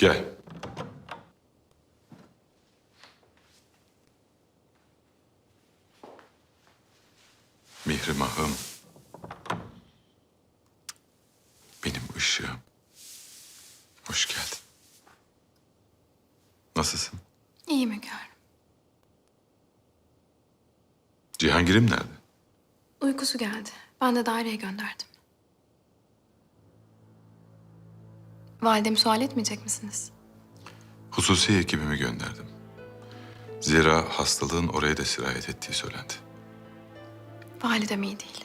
Gel. Mihrimah'ım. Benim ışığım. Hoş geldin. Nasılsın? İyiyim hünkârım. Cihangir'im nerede? Uykusu geldi. Ben de daireye gönderdim. Validemi sual etmeyecek misiniz? Hususi ekibimi gönderdim. Zira hastalığın oraya da sirayet ettiği söylendi. Validem iyi değil.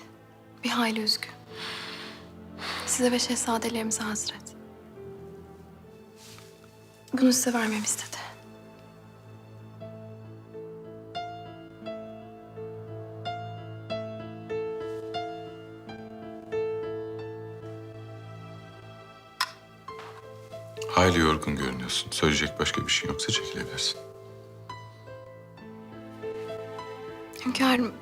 Bir hayli üzgün. Size ve şehzadelerimize hazret. Bunu size vermemi istedi. Hayli yorgun görünüyorsun. Söyleyecek başka bir şey yoksa çekilebilirsin. Hünkârım...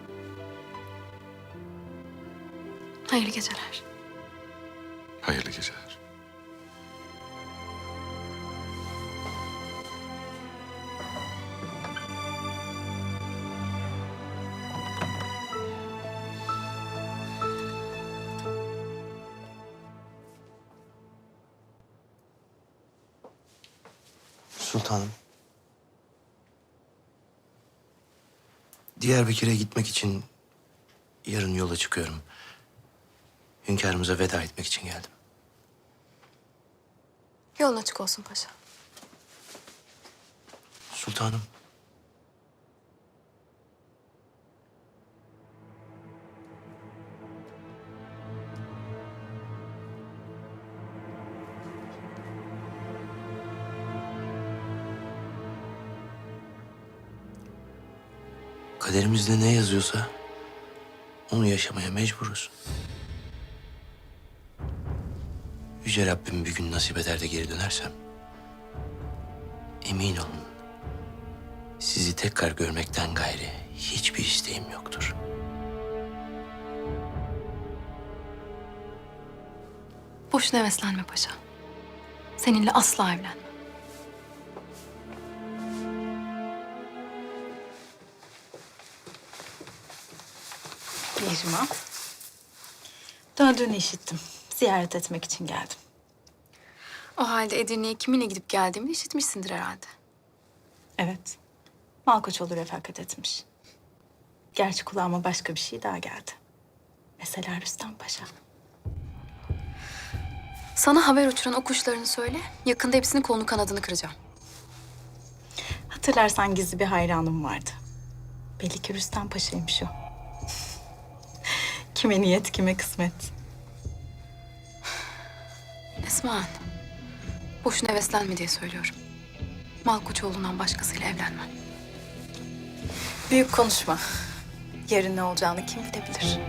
Hayırlı geceler. Hayırlı geceler. Sultanım. Diyarbakır'a gitmek için yarın yola çıkıyorum. Hünkârımıza veda etmek için geldim. Yolun açık olsun paşa. Sultanım. Kaderimizde ne yazıyorsa onu yaşamaya mecburuz. Yüce Rabbim bir gün nasip eder de geri dönersem emin olun sizi tekrar görmekten gayri hiçbir isteğim yoktur. Boşuna heveslenme paşa. Seninle asla evlenmem. Mihrimah. Döndüğünü işittim. Ziyaret etmek için geldim. O halde Edirne'ye kiminle gidip geldiğimi işitmişsindir herhalde. Evet. Malkoçoğlu refakat etmiş. Gerçi kulağıma başka bir şey daha geldi. Mesela Rüstem Paşa. Sana haber uçuran o kuşlarını söyle. Yakında hepsinin kolunu kanadını kıracağım. Hatırlarsan gizli bir hayranım vardı. Belli ki Rüstem Paşa'ymış o. kime niyet, kime kısmet. Esma Boşuna heveslenme diye söylüyorum. Malkoçoğlu'ndan başkasıyla evlenmem. Büyük konuşma. Yarın ne olacağını kim bilebilir?